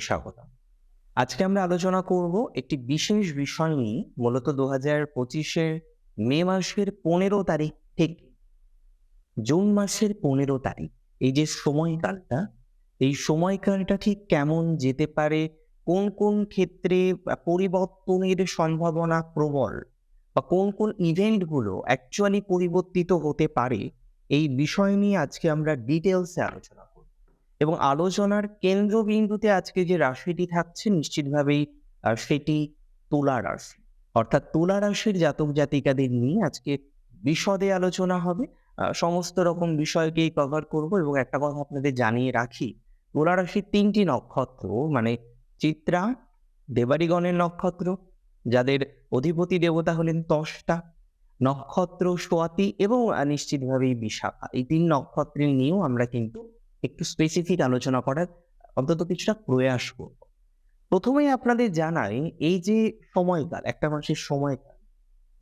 স্বাগত আজকে আমরা আলোচনা করব একটি বিশেষ বিষয় নিয়ে, মূলত দু হাজার পঁচিশের মে মাসের পনেরো তারিখ থেকে। জুন মাসের পনেরো তারিখ, এই যে সময়কালটা, এই সময়কালটা ঠিক কেমন যেতে পারে? কোন কোন ক্ষেত্রে পরিবর্তনের সম্ভাবনা প্রবল? বা কোন কোন ইভেন্টগুলো অ্যাকচুয়ালি পরিবর্তিত হতে পারে? এই বিষয় নিয়ে আজকে আমরা ডিটেলসে আলোচনা এবং আলোচনার কেন্দ্রবিন্দুতে আজকে যে রাশিটি থাকছে, নিশ্চিতভাবেই সেটি তুলা রাশি। অর্থাৎ তুলা রাশির জাতক জাতিকাদের নিয়ে আজকে বিশদে আলোচনা হবে। সমস্ত রকম বিষয়কেই কভার করব এবং একটা কথা আপনাদের জানিয়ে রাখি, তুলা রাশির তিনটি নক্ষত্র মানে চিত্রা দেবারিগণের নক্ষত্র, যাদের অধিপতি দেবতা হলেন দশটা নক্ষত্র সোয়াতি এবং নিশ্চিতভাবেই বিশাখা। এই তিন নক্ষত্রের নিয়েও আমরা কিন্তু একটু স্পেসিফিক আলোচনা করার অন্তত কিছুটা প্রয়াস করব। প্রথমেই আপনাদের জানাই, এই যে সময়কাল, একটা মাসের সময়কাল,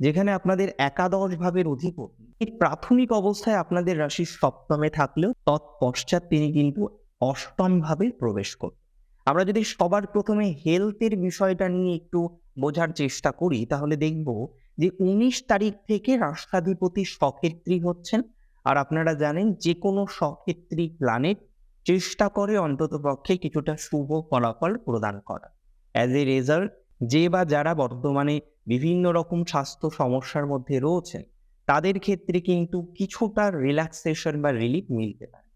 যেখানে আপনাদের একাদশ ভাবের অধিপতি প্রাথমিক অবস্থায় আপনাদের রাশির সপ্তমে থাকলেও তৎপশ্চাৎ তিনি কিন্তু অষ্টম ভাবে প্রবেশ করবেন আমরা যদি সবার প্রথমে হেলথের বিষয়টা নিয়ে একটু বোঝার চেষ্টা করি, তাহলে দেখব যে উনিশ তারিখ থেকে রাষ্ট্রাধিপতি সক্ষেত্রী হচ্ছেন আর আপনারা জানেন যে কোনো সক্ষেত্রী প্ল্যানেট চেষ্টা করে অন্তত পক্ষে কিছুটা শুভ ফলাফল প্রদান করা। অ্যাজ এ রেজাল্ট যে বা যারা বর্তমানে বিভিন্ন রকম স্বাস্থ্য সমস্যার মধ্যে রয়েছেন, তাদের ক্ষেত্রে কিন্তু কিছুটা রিল্যাক্সেশন বা রিলিফ মিলতে পারে।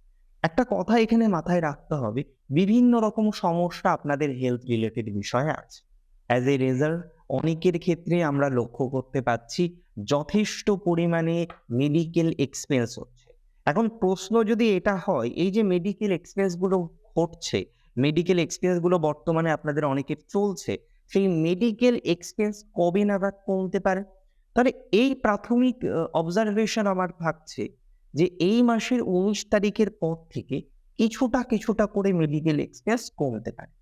একটা কথা এখানে মাথায় রাখতে হবে, বিভিন্ন রকম সমস্যা আপনাদের হেলথ রিলেটেড বিষয়ে আছে। অ্যাজ এ রেজাল্ট অনেকের ক্ষেত্রে আমরা লক্ষ্য করতে পাচ্ছি যথেষ্ট পরিমাণে মেডিকেল এক্সপেন্স হচ্ছে। এখন প্রশ্ন যদি এটা হয়, এই যে মেডিকেল এক্সপেন্সগুলো ঘটছে মেডিকেল এক্সপেন্সগুলো বর্তমানে আপনাদের অনেকের চলছে, সেই মেডিকেল এক্সপেন্স কবে নাগাদ কমতে পারে? তাহলে এই প্রাথমিক অবজারভেশন আমার থাকছে যে এই মাসের উনিশ তারিখের পর থেকে কিছুটা কিছুটা করে মেডিকেল এক্সপেন্স কমতে পারে।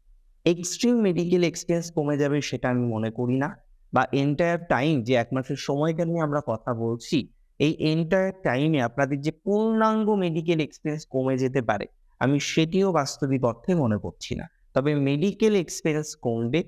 এক্সট্রিম মেডিকেল এক্সপেন্স কমে যাবে সেটা আমি মনে করি না। বা এন্টায়ার টাইম যে এক মাসের সময়টা নিয়ে আমরা কথা বলছি, এই এন্টায়ার টাইমে আপনাদের যে পূর্ণাঙ্গ মেডিকেল এক্সপেন্স কমে যেতে পারে, আমি সেটিও বাস্তবিক অর্থে মনে করছি না। তবে মেডিকেল এক্সপেন্স কমবে,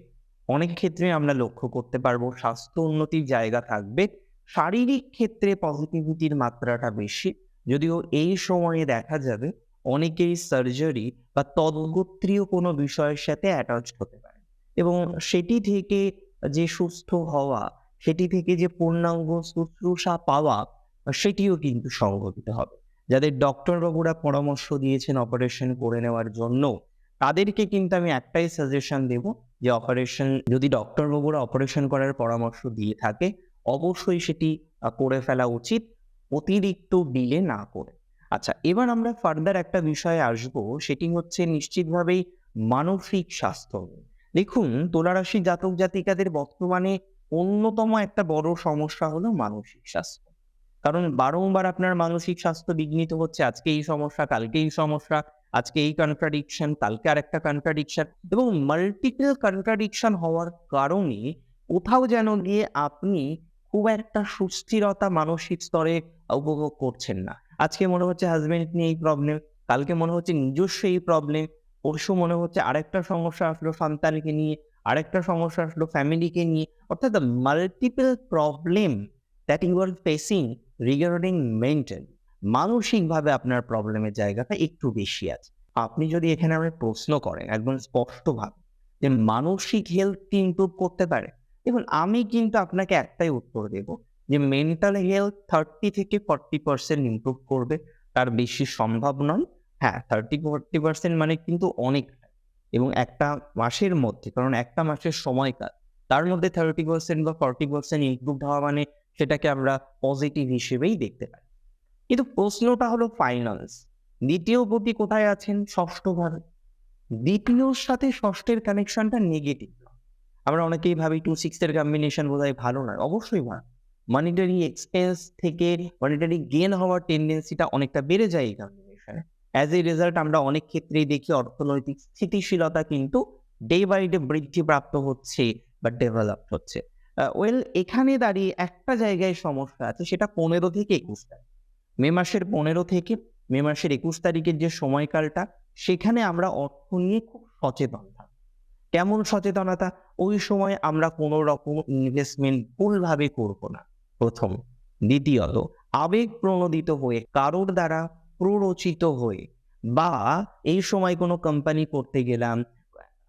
অনেক ক্ষেত্রে আমরা লক্ষ্য করতে পারব স্বাস্থ্য উন্নতির জায়গা থাকবে, শারীরিক ক্ষেত্রে পজিটিভিটির মাত্রাটা বেশি, যদিও এই সময়ে দেখা যাবে অনেকেই সার্জারি বা তদগোত্রীয় কোনো বিষয়ের সাথে অ্যাটাচ হতে পারে। এবং সেটি থেকে যে সুস্থ হওয়া, সেটি থেকে যে পূর্ণাঙ্গ শুশ্রূষা পাওয়া, সেটিও কিন্তু সংঘটিত হবে। যাদের ডক্টর বাবুরা পরামর্শ দিয়েছেন অপারেশন করে নেওয়ার জন্য, তাদেরকে কিন্তু আমি একটাই সাজেশন দেব যে অপারেশন যদি ডক্টর বাবুরা অপারেশন করার পরামর্শ দিয়ে থাকে, অবশ্যই সেটি করে ফেলা উচিত। অতিরিক্ত ডিলে না করে। আচ্ছা এবার আমরা ফার্দার একটা বিষয়ে আসব, সেটি হচ্ছে নিশ্চিতভাবেই মানসিক স্বাস্থ্য। দেখুন, তুলারাশি জাতক জাতিকাদের বর্তমানে অন্যতম একটা বড় সমস্যা হলো মানসিক স্বাস্থ্য। কারণ বারংবার আপনার মানসিক স্বাস্থ্য বিঘ্নিত হচ্ছে, আজকে এই সমস্যা, কালকে এই সমস্যা, আজকে এই কন্ট্রাডিকশন কালকে আর একটা কন্ট্রাডিকশন এবং মাল্টিপল কন্ট্রাডিকশন হওয়ার কারণে কোথাও যেন গিয়ে আপনি খুব একটা সুস্থিরতা মানসিক স্তরে উপভোগ করছেন না। আজকে মনে হচ্ছে হাজবেন্ড নিয়ে এই প্রবলেম কালকে মনে হচ্ছে নিজস্ব এই প্রবলেম পরশু মনে হচ্ছে আরেকটা সমস্যা আসলো সন্তানকে নিয়ে, আরেকটা সমস্যা আসলো ফ্যামিলিকে নিয়ে, অর্থাৎ multiple problem that you are facing regarding mental মানসিকভাবে আপনার প্রবলেমের জায়গাটা একটু বেশি আছে। আপনি যদি এখানে আমি প্রশ্ন করেন, একদম স্পষ্টভাবে, যে মানসিক হেলথ কি ইমপ্রুভ করতে পারে? দেখুন, আমি কিন্তু আপনাকে একটাই উত্তর দেব যে মেন্টাল হেলথ থার্টি থেকে ফর্টি পার্সেন্ট ইমপ্রুভ করবে, তার বেশি সম্ভব নয়। হ্যাঁ থার্টি ফর্টি পার্সেন্ট মানে কিন্তু অনেক। এবং একটা মাসের মধ্যে, কারণ একটা মাসের সময়কাল তার মধ্যে থার্টি পার্সেন্ট বা ফর্টি পার্সেন্ট ইম্প্রুভ হওয়া মানে সেটাকে আমরা পজিটিভ হিসেবেই দেখতে পাই। কিন্তু প্রশ্নটা হলো ফাইন্যান্স দ্বিতীয় পতি কোথায় আছেন? ষষ্ঠ ঘরে দ্বিতীয়র সাথে ষষ্ঠের কানেকশনটা নেগেটিভ আমরা অনেকেই ভাবি টু সিক্সের কম্বিনেশন বোধহয় ভালো নয়। অবশ্যই ভালো। মনিটারি এক্সপেন্স থেকে মনিটারি গেন হওয়ার টেন্ডেন্সিটা অনেকটা বেড়ে যায় এই কম্বিনেশনে অ্যাজ এ রেজাল্ট আমরা অনেক ক্ষেত্রেই দেখি অর্থনৈতিক স্থিতিশীলতা কিন্তু ডে বাই ডে বৃদ্ধি প্রাপ্ত হচ্ছে বা ডেভেলপ হচ্ছে। ওয়েল এখানে দাঁড়িয়ে একটা জায়গায় সমস্যা আছে, সেটা পনেরো থেকে একুশ তারিখ। মে মাসের পনেরো থেকে মে মাসের একুশ তারিখের যে সময়কালটা, সেখানে আমরা অর্থ নিয়ে খুব সচেতন কেমন সচেতনতা? ওই সময় আমরা কোনো রকম ইনভেস্টমেন্ট ভুলভাবে করব না। প্রথম। দ্বিতীয়ত, আবেগ প্রণোদিত হয়ে, কারোর দ্বারা প্ররোচিত হয়ে বা এই সময় কোনো কোম্পানি করতে গেলাম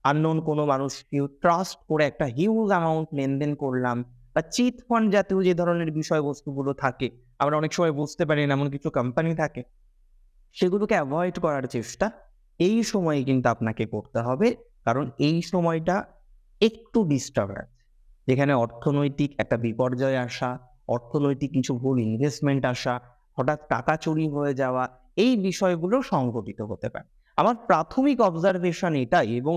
আননোন কোনো মানুষকে ট্রাস্ট করে একটা হিউজ অ্যামাউন্ট লেনদেন করলাম বা চিট ফান্ড জাতীয় যে ধরনের বিষয়বস্তুগুলো থাকে, আমরা অনেক সময় বুঝতে পারি না, এমন কিছু কোম্পানি থাকে, সেগুলোকে অ্যাভয়েড করার চেষ্টা এই সময়ে কিন্তু আপনাকে করতে হবে। কারণ এই সময়টা একটু ডিস্টার্ব যেখানে অর্থনৈতিক একটা বিপর্যয় আসা অর্থনৈতিক কিছু ভুল ইনভেস্টমেন্ট আসা, হঠাৎ টাকা চুরি হয়ে যাওয়া, এই বিষয়গুলো সংঘটিত হতে পারে। আমার প্রাথমিক অবজারভেশন এটাই এবং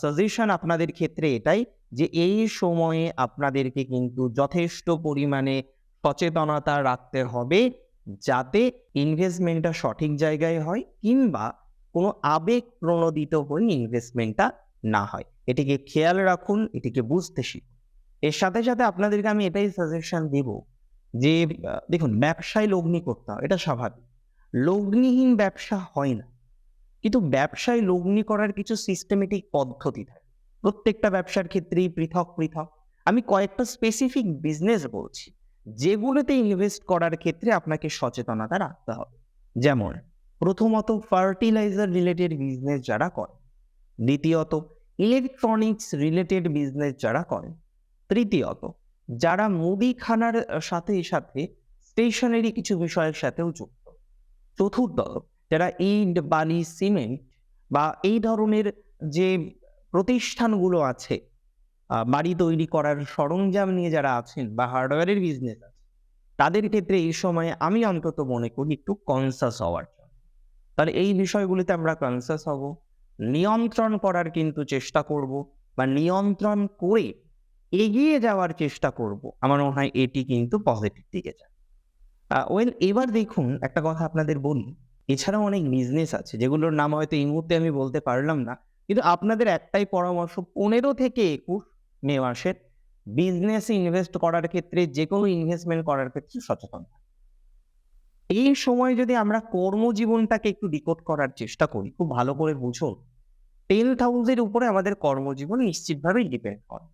সাজেশন আপনাদের ক্ষেত্রে এটাই যে এই সময়ে আপনাদেরকে কিন্তু যথেষ্ট পরিমাণে সচেতনতা রাখতে হবে যাতে ইনভেস্টমেন্টটা সঠিক জায়গায় হয় কিংবা কোনো আবেগ প্রণোদিত হয়ে ইনভেস্টমেন্টটা না হয়। এটিকে খেয়াল রাখুন, এটিকে বুঝতে শিখুন। এর সাথে সাথে আপনাদেরকে আমি এটাই সাজেশন দেব যে দেখুন ব্যবসায় লগ্নি করতে হয়, এটা স্বাভাবিক। লগ্নিহীন ব্যবসা হয় না। কিন্তু ব্যবসায় লগ্নি করার কিছু সিস্টেমেটিক পদ্ধতি থাকে। প্রত্যেকটা ব্যবসার ক্ষেত্রেই পৃথক পৃথক। আমি কয়েকটা স্পেসিফিক বিজনেস বলছি, যেগুলোতে ইনভেস্ট করার ক্ষেত্রে আপনাকে সচেতনতা রাখতে হবে। যেমন, প্রথমত ফার্টিলাইজার রিলেটেড বিজনেস যারা করে, দ্বিতীয়ত ইলেকট্রনিক্স রিলেটেড বিজনেস যারা করে, তৃতীয়ত যারা মুদিখানার সাথে সাথে স্টেশনারি কিছু বিষয়ের সাথেও যুক্ত। চতুর্থত যারা ইট, বালি, সিমেন্ট বা এই ধরনের যে প্রতিষ্ঠানগুলো আছে বাড়ি তৈরি করার সরঞ্জাম নিয়ে যারা আছেন বা হার্ডওয়্যারের বিজনেস তাদের ক্ষেত্রে এই সময়ে আমি অন্তত মনে করি একটু কনসাস হওয়ার তাহলে এই বিষয়গুলিতে আমরা কনসাস হব, নিয়ন্ত্রণ করার কিন্তু চেষ্টা করব বা নিয়ন্ত্রণ করে এগিয়ে যাওয়ার চেষ্টা করব। আমার মনে হয় এটি কিন্তু পজিটিভ দিকে যায়। ওয়েল এবার দেখুন, একটা কথা আপনাদের বলি। এছাড়াও অনেক বিজনেস আছে, যেগুলোর নাম হয়তো এই মুহূর্তে আমি বলতে পারলাম না। কিন্তু আপনাদের একটাই পরামর্শ, পনেরো থেকে একুশ মে মাসের বিজনেসে ইনভেস্ট করার ক্ষেত্রে যে কোনো ইনভেস্টমেন্ট করার ক্ষেত্রে সচেতন এই সময় যদি আমরা কর্মজীবনটাকে একটু ডিকোড করার চেষ্টা করি, খুব ভালো করে বুঝুন টেন্থ হাউসের উপরে আমাদের কর্মজীবন নিশ্চিতভাবেই ডিপেন্ড করে।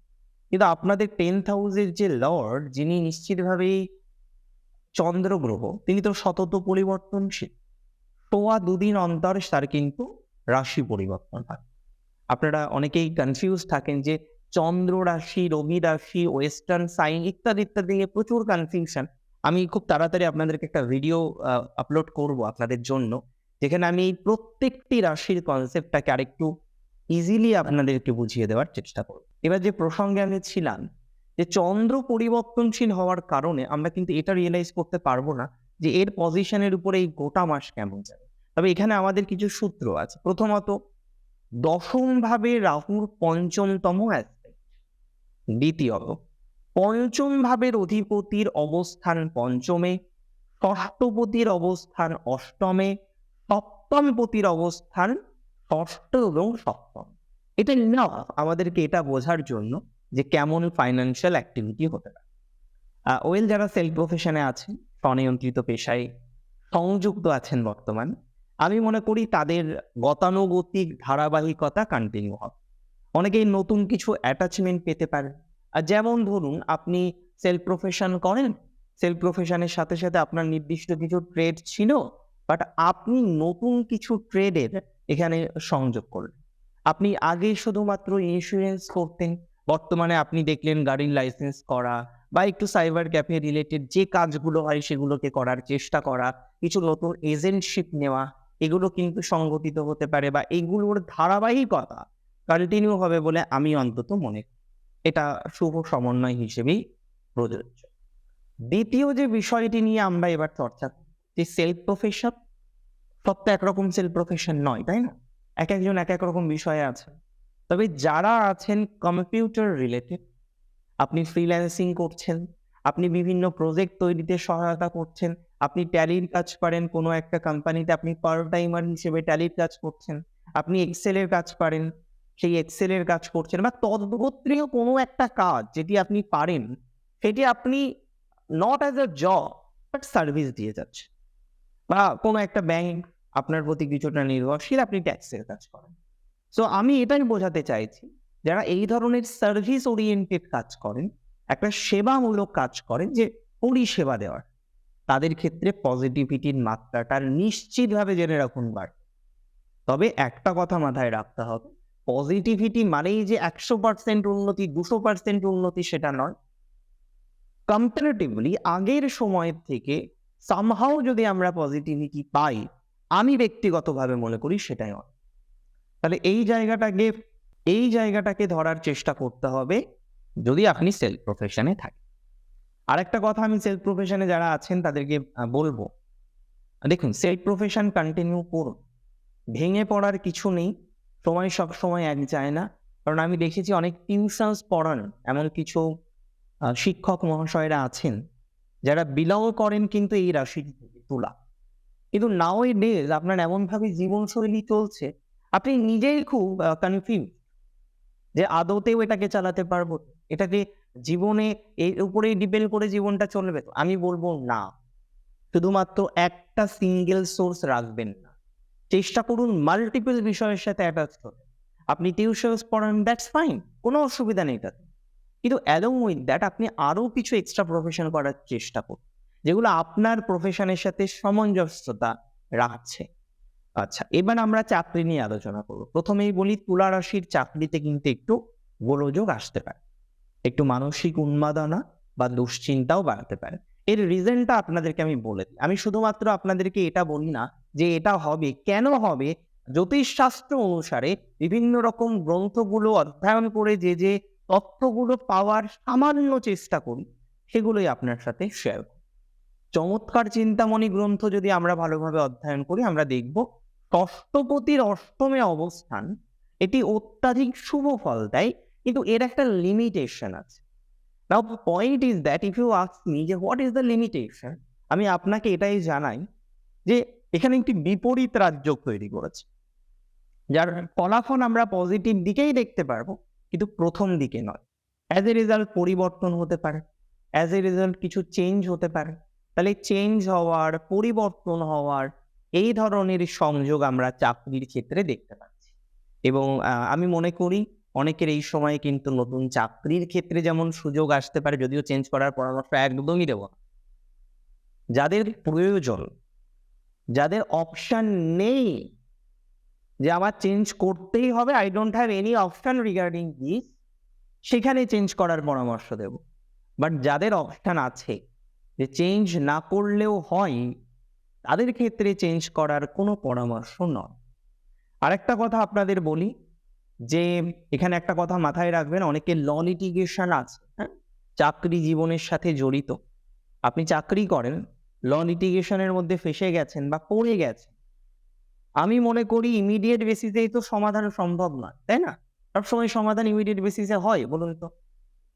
কিন্তু আপনাদের টেন্থ হাউসের যে লর্ড যিনি নিশ্চিতভাবেই চন্দ্র গ্রহ তিনি তো সতত পরিবর্তনশীল। সোয়া দুদিন অন্তর তার কিন্তু রাশি পরিবর্তন হয়। আপনারা অনেকেই কনফিউজ থাকেন যে চন্দ্র রাশি, রবি রাশি ওয়েস্টার্ন সাইন ইত্যাদি ইত্যাদি নিয়ে প্রচুর কনফিউশন আমি খুব তাড়াতাড়ি আপনাদেরকে একটা ভিডিও আপলোড করব আপনাদের জন্য। যেখানে আমি প্রত্যেকটি রাশির কনসেপ্টটাকে আরেকটু ইজিলি আপনাদেরকে বুঝিয়ে দেওয়ার চেষ্টা করব। এবার যে প্রসঙ্গে আমি ছিলাম, যে চন্দ্র পরিবর্তনশীল হওয়ার কারণে আমরা কিন্তু এটা রিয়েলাইজ করতে পারব না যে এর পজিশনের উপরে এই গোটা মাস কেমন যাবে। তবে এখানে আমাদের কিছু সূত্র আছে। প্রথমত, দশম ভাবে রাহুর পঞ্চমতম অ্যাসপেক্ট দ্বিতীয়ত, পঞ্চম ভাবের অধিপতির অবস্থান পঞ্চমে, ষষ্ঠপতির অবস্থান অষ্টমে, সপ্তমপতির অবস্থান ষষ্ঠ এবং সপ্তম। এটা না আমাদেরকে এটা বোঝার জন্য যে কেমন ফাইন্যান্সিয়াল অ্যাক্টিভিটি হতে পারে। ওয়েল যারা সেলফ প্রফেশনে আছেন, স্বনিয়ন্ত্রিত পেশায় সংযুক্ত আছেন বর্তমান, আমি মনে করি তাদের গতানুগতিক ধারাবাহিকতা কন্টিনিউ হবে। অনেকেই নতুন কিছু অ্যাটাচমেন্ট পেতে পারেন আর যেমন ধরুন, আপনি সেলফ প্রফেশন করেন সেলফ প্রফেশনের সাথে সাথে আপনার নির্দিষ্ট কিছু ট্রেড ছিল বাট আপনি নতুন কিছু ট্রেডের এখানে সংযোগ করলেন। আপনি আগে শুধুমাত্র ইন্স্যুরেন্স করতেন, বর্তমানে আপনি দেখলেন গাড়ির লাইসেন্স করা বা একটু সাইবার ক্যাফে রিলেটেড যে কাজগুলো হয় সেগুলোকে করার চেষ্টা করা, কিছু নতুন এজেন্টশিপ নেওয়া, এগুলো কিন্তু সংগঠিত হতে পারে বা এগুলোর ধারাবাহিকতা কন্টিনিউ হবে বলে আমি অন্তত মনে করি। এটা শুভ সমন্বয় হিসেবেই প্রযোজ্য। দ্বিতীয় যে বিষয়টি নিয়ে আমরা এবার চর্চা যে সেলফ প্রফেশন সব তো একরকম সেলফ প্রফেশন নয়, তাই না? এক একজন এক এক রকম বিষয়ে আছেন তবে যারা আছেন কম্পিউটার রিলেটেড আপনি ফ্রিল্যান্সিং করছেন, আপনি বিভিন্ন প্রজেক্ট তৈরিতে সহায়তা করছেন, আপনি ট্যালির কাজ পারেন কোনো একটা কোম্পানিতে আপনি পার্ট টাইমার হিসেবে ট্যালির কাজ করছেন, আপনি এক্সেলের কাজ পারেন সেই এক্সেলের কাজ করছেন বা তদ্গোত্রীয় কোনো একটা কাজ যেটি আপনি পারেন, সেটি আপনি not as a job but service দিয়ে যাচ্ছে বা কোনো একটা ব্যাংক আপনার প্রতি কিছুটা নির্ভরশীল, আপনি ট্যাক্সের কাজ করেন। সো আমি এটাই বোঝাতে চাইছি, যারা এই ধরনের সার্ভিস ওরিয়েন্টেড কাজ করেন, একটা সেবামূলক কাজ করেন যে পরিষেবা দেওয়ার, তাদের ক্ষেত্রে পজিটিভিটির মাত্রাটা নিশ্চিতভাবে জেনে রাখুন বার তবে একটা কথা মাথায় রাখতে হবে পজিটিভিটি মানেই যে একশো পার্সেন্ট উন্নতি, দুশো পার্সেন্ট উন্নতি সেটা নয়। কম্পারেটিভলি আগের সময়ের থেকে সামহাও যদি আমরা পজিটিভিটি পাই আমি ব্যক্তিগতভাবে মনে করি সেটাই অনেক তাহলে এই জায়গাটাকে এই জায়গাটাকে ধরার চেষ্টা করতে হবে যদি আপনি সেলফ প্রফেশনে থাকেন। আরেকটা কথা আমি সেলফ প্রফেশনে যারা আছেন তাদেরকে বলব, দেখুন সেলফ প্রফেশন কন্টিনিউ করুন। ভেঙে পড়ার কিছু নেই, সময় সব সময় এক যায় না। কারণ আমি দেখেছি অনেক টিউশনস পড়ান, এমন কিছু শিক্ষক মহাশয়রা আছেন, যারা বিলং করেন কিন্তু এই রাশি তুলা কিন্তু নাও এই ডেজ আপনার এমনভাবে জীবনশৈলী চলছে, আপনি নিজেই খুব কনফিউজ যে আদতেও এটাকে চালাতে পারব, এটাকে জীবনে এর উপরেই ডিপেন্ড করে জীবনটা চলবে তো। আমি বলব না। শুধুমাত্র একটা সিঙ্গেল সোর্স রাখবেন না। চেষ্টা করুন মাল্টিপল বিষয়ের সাথে অ্যাটাচ করতে আপনি টিউশনস পড়ান দ্যাটস ফাইন কোনো অসুবিধা নেই তাতে। কিন্তু অ্যালং উইথ দ্যাট আপনি আরও কিছু এক্সট্রা প্রফেশন করার চেষ্টা করুন। যেগুলো আপনার প্রফেশনের সাথে সামঞ্জস্যতা রাখছে। আচ্ছা এবার আমরা চাকরি নিয়ে আলোচনা করব। প্রথমেই বলি, তুলা রাশির চাকরিতে কিন্তু একটু গোলযোগ আসতে পারে। একটু মানসিক উন্মাদনা বা দুশ্চিন্তাও বাড়তে পারে। এর রিজনটা আপনাদেরকে আমি বলে দিই। আমি শুধুমাত্র আপনাদেরকে এটা বলি না যে এটা হবে, কেন হবে? জ্যোতিষশাস্ত্র অনুসারে বিভিন্ন রকম গ্রন্থগুলো অধ্যয়ন করে যে যে তথ্যগুলো পাওয়ার সামান্য চেষ্টা করি সেগুলোই আপনার সাথে শেয়ার চমৎকার চিন্তামণি গ্রন্থ যদি আমরা ভালোভাবে অধ্যয়ন করি, আমরা দেখব ষষ্ঠপতির অষ্টমে অবস্থান, এটি অত্যাধিক শুভ ফল দেয়, কিন্তু এর একটা লিমিটেশন আছে। Now point is that if you ask me যে হোয়াট ইজ দ্য লিমিটেশন আমি আপনাকে এটাই জানাই যে এখানে একটি বিপরীত রাজ্য তৈরি করেছে। যার ফলাফল আমরা পজিটিভ দিকেই দেখতে পারব, কিন্তু প্রথম দিকে নয়। অ্যাজ এ রেজাল্ট পরিবর্তন হতে পারে। অ্যাজ এ রেজাল্ট কিছু চেঞ্জ হতে পারে। তাহলে চেঞ্জ হওয়ার, পরিবর্তন হওয়ার এই ধরনের সংযোগ আমরা চাকরির ক্ষেত্রে দেখতে পাচ্ছি এবং আমি মনে করি অনেকের এই সময়ে কিন্তু নতুন চাকরির ক্ষেত্রে যেমন সুযোগ আসতে পারে, যদিও চেঞ্জ করার পরামর্শ একদমই দেব। যাদের প্রয়োজন, যাদের অপশান নেই যে আমার চেঞ্জ করতেই হবে I don't have any option regarding this সেখানে চেঞ্জ করার পরামর্শ দেব বাট যাদের অপশন আছে যে চেঞ্জ না করলেও হয়, তাদের ক্ষেত্রে চেঞ্জ করার কোনো পরামর্শ নয়। আরেকটা কথা আপনাদের বলি, যে এখানে একটা কথা মাথায় রাখবেন, অনেকে ল লিটিগেশন আছে হ্যাঁ? চাকরি জীবনের সাথে জড়িত। আপনি চাকরি করেন ল লিটিগেশনের মধ্যে ফেসে গেছেন বা পড়ে গেছেন। আমি মনে করি ইমিডিয়েট বেসিসেই তো সমাধান সম্ভব নয়, তাই না? সবসময় সমাধান ইমিডিয়েট বেসিসে হয়, বলুন তো।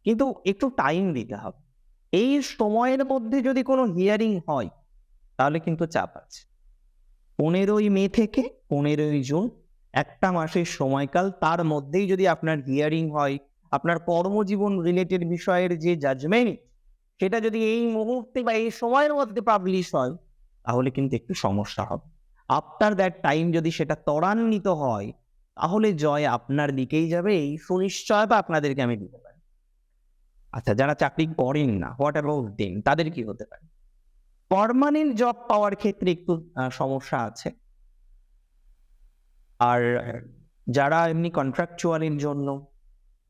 কিন্তু একটু টাইম দিতে হবে। এই সময়ের মধ্যে যদি কোনো হিয়ারিং হয়, তাহলে কিন্তু চাপ আছে। পনেরোই মে থেকে পনেরোই জুন, একটা মাসের সময়কাল, তার মধ্যেই যদি আপনার হিয়ারিং হয়, আপনার কর্মজীবন রিলেটেড বিষয়ের যে জাজমেন্ট সেটা যদি এই মুহূর্তে বা এই সময়ের মধ্যে পাবলিশ হয়, তাহলে কিন্তু একটু সমস্যা হবে। আফটার দ্যাট টাইম যদি সেটা ত্বরান্বিত হয়, তাহলে জয় আপনার দিকেই যাবে, এই সুনিশ্চয়তা আপনাদেরকে আমি দিতে পারি। আচ্ছা যারা চাকরি করেন না হোয়াট অ্যাবাউট দেন তাদের কি হতে পারে? পার্মানেন্ট জব পাওয়ার ক্ষেত্রে একটু সমস্যা আছে। আর যারা এমনি কন্ট্রাকচুয়ালের জন্য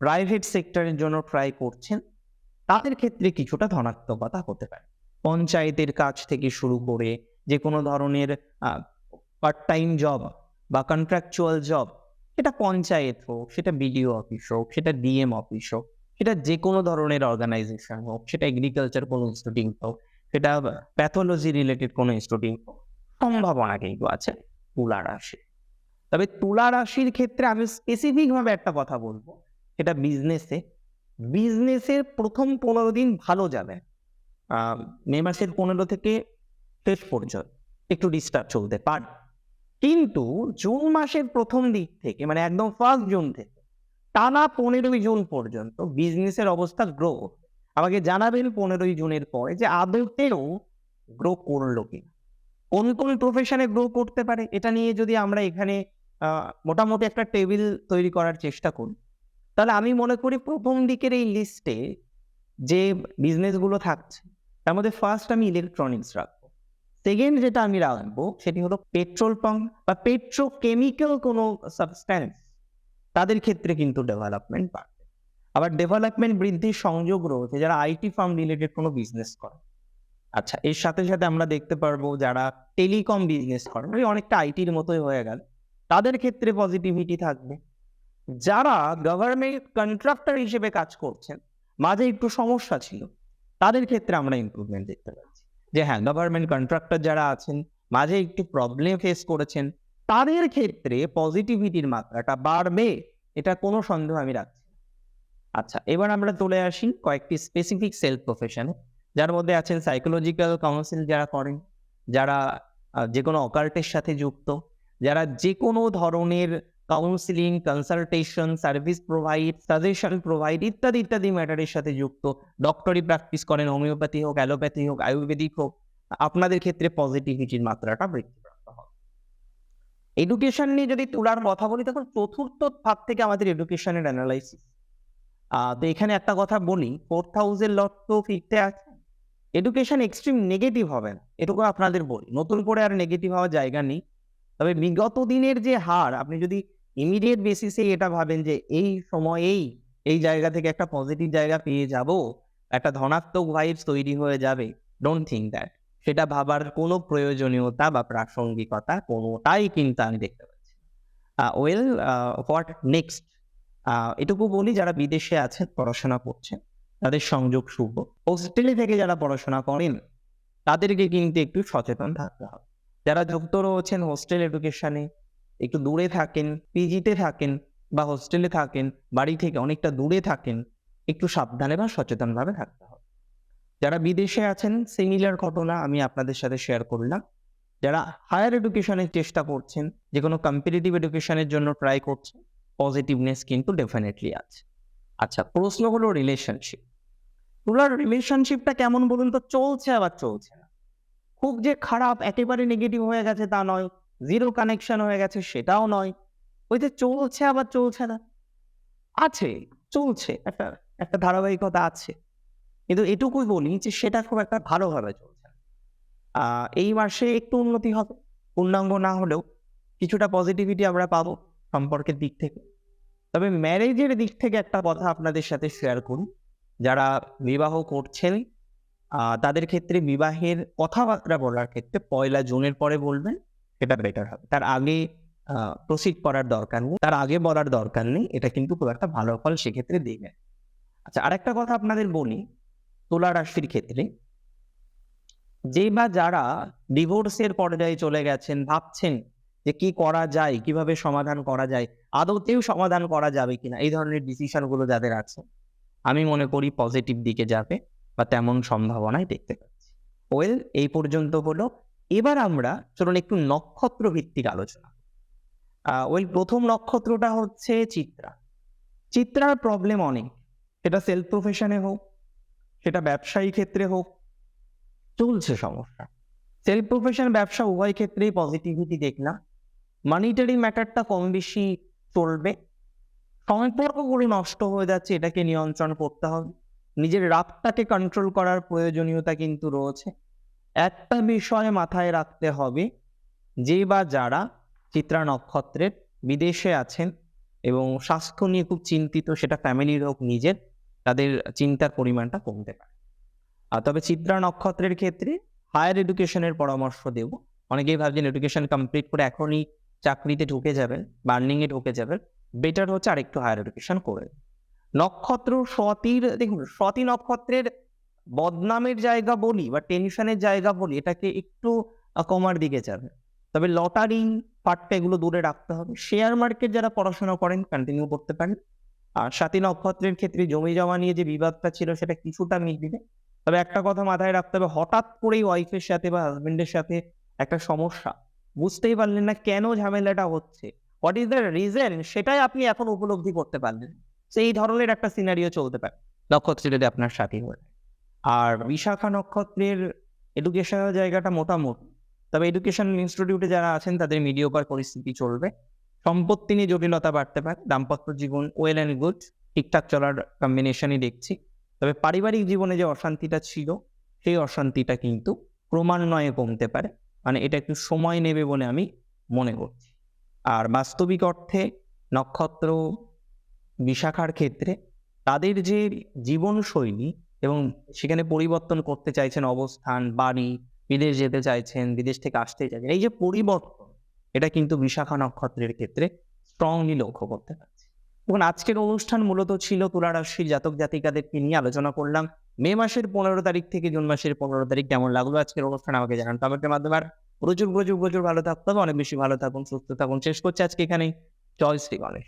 প্রাইভেট সেক্টরের জন্য ট্রাই করছেন, তাদের ক্ষেত্রে কিছুটা ধনাত্মকতা হতে পারে। পঞ্চায়েতের কাজ থেকে শুরু করে যে কোনো ধরনের পার্ট টাইম জব বা কন্ট্রাকচুয়াল জব সেটা পঞ্চায়েত হোক, সেটা বিডিও অফিস হোক, সেটা ডিএম অফিস হোক সেটা যে কোনো ধরনের অর্গানাইজেশন হোক, সেটা এগ্রিকালচার কোনো ইনস্টিটিউট হোক, সেটা প্যাথোলজি রিলেটেড কোনো ইনস্টিটিউট হোক, সম্ভাবনা কিন্তু আছে তুলা রাশি তবে তুলা রাশির ক্ষেত্রে আমি স্পেসিফিক ভাবে একটা কথা বলব, সেটা বিজনেসে বিজনেসের প্রথম পনেরো দিন ভালো যাবে মে মাসের পনেরো থেকে শেষ পর্যন্ত, একটু ডিস্টার্ব চলতে পারে। কিন্তু জুন মাসের প্রথম দিক থেকে মানে একদম ফার্স্ট জুন থেকে টানা পনেরোই জুন পর্যন্ত বিজনেসের অবস্থা গ্রো আমাকে জানাবেন পনেরোই জুনের পরে যে আদতেও গ্রো করল কি? কোন কোন প্রফেশনে গ্রো করতে পারে? এটা নিয়ে যদি আমরা এখানে মোটামুটি একটা টেবিল তৈরি করার চেষ্টা করি, তাহলে আমি মনে করি প্রথম দিকের এই লিস্টে যে বিজনেসগুলো থাকছে, তার মধ্যে ফার্স্ট আমি ইলেকট্রনিক্স রাখব। সেকেন্ড যেটা আমি রাখব, সেটি হলো পেট্রোল পাম্প বা পেট্রোকেমিক্যাল কোনো সাবস্ট্যান্স তাদের ক্ষেত্রে কিন্তু ডেভেলপমেন্ট বাড়বে। আবার ডেভেলপমেন্ট বৃদ্ধির সংযোগ রয়েছে যারা আইটি ফার্ম রিলেটেড কোনো বিজনেস করে। আচ্ছা এর সাথে সাথে আমরা দেখতে পারব যারা টেলিকম বিজনেস করে ওই অনেকটা আইটির মতোই হয়ে গেল, তাদের ক্ষেত্রে পজিটিভিটি থাকবে। যারা গভর্নমেন্ট কন্ট্রাক্টর হিসেবে কাজ করছেন, মাঝে একটু সমস্যা ছিল, তাদের ক্ষেত্রে আমরা ইমপ্রুভমেন্ট দেখতে পাচ্ছি। যে হ্যাঁ গভর্নমেন্ট কন্ট্রাক্টর যারা আছেন, মাঝে একটু প্রবলেম ফেস করেছেন তাদের ক্ষেত্রে পজিটিভিটির মাত্রাটা বাড়বে, এটা কোনো সন্দেহ আমি রাখছি আচ্ছা এবার আমরা চলে আসি কয়েকটি স্পেসিফিক সেলফ প্রফেশনে যার মধ্যে আছেন সাইকোলজিক্যাল কাউন্সিল যারা করেন, যারা যে কোনো অকাল্টের সাথে যুক্ত, যারা যে কোনো ধরনের counselling consultation service provide suggestion provide ইত্যাদি ইত্যাদি ম্যাটারের সাথে যুক্ত। ডক্টরি প্র্যাকটিস করেন হোমিওপ্যাথি হোক অ্যালোপ্যাথি হোক আয়ুর্বেদিক হোক, আপনাদের ক্ষেত্রে পজিটিভিটির মাত্রাটা হবে এডুকেশন নিয়ে যদি তোলার কথা বলি, তখন চতুর্থ ভাগ থেকে আমাদের এডুকেশনের অ্যানালাইসিস তো এখানে একটা কথা বলি ফোর্থ হাউসের লট তো ফিরতে আছে। এডুকেশন এক্সট্রিম নেগেটিভ হবে না, এটুকু আপনাদের বলি। নতুন করে আর নেগেটিভ হওয়ার জায়গা নেই। তবে বিগত দিনের যে হার, আপনি যদি ইমিডিয়েট বেসিসে এটা ভাবেন যে এই সময়েই এই জায়গা থেকে একটা পজিটিভ জায়গা পেয়ে যাব, একটা ধনাত্মক ভাইবস তৈরি হয়ে যাবে ডোন্ট থিঙ্ক দ্যাট সেটা ভাবার কোনো প্রয়োজনীয়তা বা প্রাসঙ্গিকতা কোনোটাই কিন্তু আমি দেখতে পাচ্ছি ওয়েল হোয়াট নেক্সট এটুকু বলি যারা বিদেশে আছেন, পড়াশোনা করছেন, তাদের সংযোগ শুভ। হোস্টেলে থেকে যারা পড়াশোনা করেন, তাদেরকে কিন্তু একটু সচেতন থাকতে হবে। যারা যুক্ত রয়েছেন হোস্টেল এডুকেশনে একটু দূরে থাকেন পিজিতে থাকেন বা হোস্টেলে থাকেন, বাড়ি থেকে অনেকটা দূরে থাকেন, একটু সাবধানে বা সচেতনভাবে থাকতে হবে। যারা বিদেশে আছেন সিমিলার ঘটনা আমি আপনাদের সাথে শেয়ার করলাম। যারা হায়ার এডুকেশনের চেষ্টা করছেন, যে কোনো কম্পিটিটিভ এডুকেশনের জন্য ট্রাই করছেন পজিটিভনেস কিন্তু ডেফিনেটলি আছে। আচ্ছা প্রশ্ন হলো রিলেশনশিপ রুলার রিলেশনশিপটা কেমন বলুন তো? চলছে আবার চলছে না। খুব যে খারাপ, একেবারে নেগেটিভ হয়ে গেছে তা নয়। জিরো কানেকশন হয়ে গেছে সেটাও নয়। ওই যে চলছে আবার চলছে না। আছে, চলছে। একটা একটা ধারাবাহিকতা আছে। কিন্তু এটুকুই বলি যে সেটা খুব একটা ভালোভাবে চলছে এই মাসে একটু উন্নতি হবে, পূর্ণাঙ্গ না হলেও কিছুটা পজিটিভিটি আমরা পাবো সম্পর্কের দিক থেকে। তবে ম্যারেজের দিক থেকে একটা কথা আপনাদের সাথে শেয়ার করুন। যারা বিবাহ করছেন তাদের ক্ষেত্রে বিবাহের কথাবার্তা বলার ক্ষেত্রে পয়লা জুনের পরে বলবেন, সেটা বেটার হবে। তার আগে প্রসিড করার দরকার নেই, তার আগে বলার দরকার নেই, এটা কিন্তু খুব একটা ভালো ফল সেক্ষেত্রে দেবে আচ্ছা আরেকটা কথা আপনাদের বলি তুলা রাশির ক্ষেত্রে যে বা যারা ডিভোর্সের পর্যায়ে চলে গেছেন, ভাবছেন যে কি করা যায়, কীভাবে সমাধান করা যায়, আদতেও সমাধান করা যাবে কিনা, এই ধরনের ডিসিশনগুলো যাদের আছে, আমি মনে করি পজিটিভ দিকে যাবে বা তেমন সম্ভাবনাই দেখতে পাচ্ছি। ওয়েল এই পর্যন্ত হলো। এবার আমরা চলুন একটু নক্ষত্র ভিত্তিক আলোচনা ওয়েল প্রথম নক্ষত্রটা হচ্ছে চিত্রা। চিত্রার প্রবলেম অনেক। সেটা সেলফ প্রফেশনে হোক সেটা ব্যবসায়ী ক্ষেত্রে হোক, চলছে সমস্যা। সেলফ প্রফেশন ব্যবসা উভয় ক্ষেত্রেই পজিটিভিটি দেখলাম মানিটারি ম্যাটারটা কম বেশি চলবে। সম্পর্কগুলি নষ্ট হয়ে যাচ্ছে, এটাকে নিয়ন্ত্রণ করতে হবে। নিজের রাগটাকে কন্ট্রোল করার প্রয়োজনীয়তা কিন্তু রয়েছে। একটা বিষয় মাথায় রাখতে হবে, যে বা যারা চিত্রা নক্ষত্রের বিদেশে আছেন এবং স্বাস্থ্য নিয়ে খুব চিন্তিত, সেটা ফ্যামিলির হোক, নিজের তাদের চিন্তার পরিমাণটা কমতে পারে। আর তবে চিত্রা নক্ষত্রের ক্ষেত্রে হায়ার এডুকেশনের পরামর্শ দেব। অনেকেই ভাবছেন এডুকেশন কমপ্লিট করে এখনই চাকরিতে ঢুকে যাবেন বার্নিং এ ঢুকে যাবেন। বেটার হচ্ছে আরেকটু হায়ার এডুকেশন করে নক্ষত্র সতীর দেখুন সতী নক্ষত্রের বদনামের জায়গা বলি বা টেনশনের জায়গা বলি, এটাকে একটু কমার দিকে যাবে। তবে লটারি পার্টটা এগুলো দূরে রাখতে হবে। শেয়ার মার্কেট যারা পড়াশোনা করেন কন্টিনিউ করতে পারেন। আর সাথী নক্ষত্রের ক্ষেত্রে জমি জমা নিয়ে যে বিবাদটা ছিল সেটা কিছুটা মিটবে। তবে একটা কথা মাথায় রাখতে হবে, হঠাৎ করেই ওয়াইফের সাথে বা হাজবেন্ডের সাথে একটা সমস্যা। বুঝতেই পারলেন না কেন ঝামেলাটা হচ্ছে। হোয়াট ইজ দ্য রিজন সেটাই আপনি এখন উপলব্ধি করতে পারলেন। সেই ধরনের একটা সিনারিও চলতে পারে। নক্ষত্র যদি আপনার সাথী হয়। আর বিশাখা নক্ষত্রের এডুকেশনাল জায়গাটা মোটামুটি। তবে এডুকেশন ইনস্টিটিউটে যারা আছেন, তাদের মিডিওকর পরিস্থিতি চলবে। সম্পত্তি নিয়ে জটিলতা বাড়তে পারে, দাম্পত্য জীবন ওয়েল অ্যান্ড গুড ঠিকঠাক চলার কম্বিনেশনই দেখছি। তবে পারিবারিক জীবনে যে অশান্তিটা ছিল, সেই অশান্তিটা কিন্তু ক্রমান্বয়ে কমতে পারে। মানে এটা একটু সময় নেবে বলে আমি মনে করছি। আর বাস্তবিক অর্থে নক্ষত্র, বিশাখার ক্ষেত্রে তাদের যে জীবনশৈলী এবং সেখানে পরিবর্তন করতে চাইছেন অবস্থান, বাড়ি, বিদেশ যেতে চাইছেন, বিদেশ থেকে আসতে চাইছেন, এই যে পরিবর্তন এটা কিন্তু বিশাখা নক্ষত্রের ক্ষেত্রে স্ট্রংলি লক্ষ্য করতে পারছি। এবং আজকের অনুষ্ঠান মূলত ছিল তুলা রাশির জাতক জাতিকাদেরকে নিয়ে আলোচনা করলাম। মে মাসের পনেরো তারিখ থেকে জুন মাসের পনেরো তারিখ কেমন লাগল আজকের অনুষ্ঠান আমাকে জানান কমেন্টের মাধ্যমে। আর প্রচুর প্রচুর প্রচুর ভালো থাকতে হবে। অনেক বেশি ভালো থাকুন, সুস্থ থাকুন। শেষ করছি আজকে এখানে জয় শ্রী গণেশ।